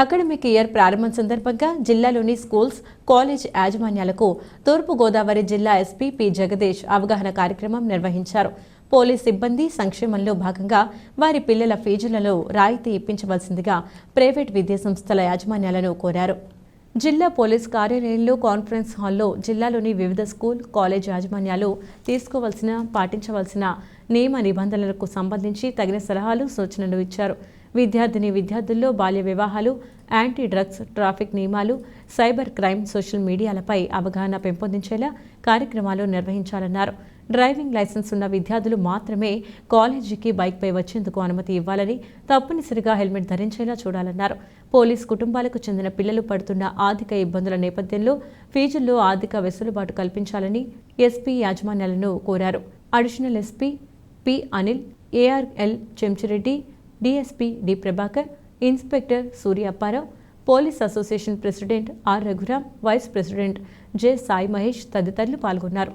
Academic year ప్రారంభం సందర్భంగా జిల్లాలోని స్కూల్స్ కాలేజ్ యాజమాన్యాలకు తూర్పు గోదావరి జిల్లా ఎస్పీ పి. జగదీష్ అవగాహన కార్యక్రమం నిర్వహించారు. పోలీస్ సిబ్బంది సంక్షేమంలో భాగంగా వారి పిల్లల ఫీజులలో రాయితీ ఇప్పించవలసిందిగా ప్రైవేట్ విద్యా సంస్థల యాజమాన్యాలను కోరారు. జిల్లా పోలీస్ కార్యాలయంలో కాన్ఫరెన్స్ హాల్లో జిల్లాలోని వివిధ స్కూల్ కాలేజ్ యాజమాన్యాలు తీసుకోవాల్సిన పాటించవలసిన నియమ నిబంధనలకు సంబంధించి తగిన సలహాలు సూచనలు ఇచ్చారు. విద్యార్థిని విద్యార్థుల్లో బాల్య వివాహాలు యాంటీ డ్రగ్స్ ట్రాఫిక్ నియమాలు సైబర్ క్రైమ్ సోషల్ మీడియాలపై అవగాహన పెంపొందించేలా కార్యక్రమాలు నిర్వహించాలన్నారు. డ్రైవింగ్ లైసెన్స్ ఉన్న విద్యార్థులు మాత్రమే కాలేజీకి బైక్పై వచ్చేందుకు అనుమతి ఇవ్వాలని తప్పనిసరిగా హెల్మెట్ ధరించేలా చూడాలన్నారు. పోలీస్ కుటుంబాలకు చెందిన పిల్లలు పడుతున్న ఆర్థిక ఇబ్బందుల నేపథ్యంలో ఫీజుల్లో ఆర్థిక వెసులుబాటు కల్పించాలని ఎస్పీ యాజమాన్యాలను కోరారు. Additional SP P Anil ARL Chenchireddy DSP D Prabhakar inspector Surya police association president R Raghuram vice president J Sai Mahesh తదితరులు పాల్గొన్నారు.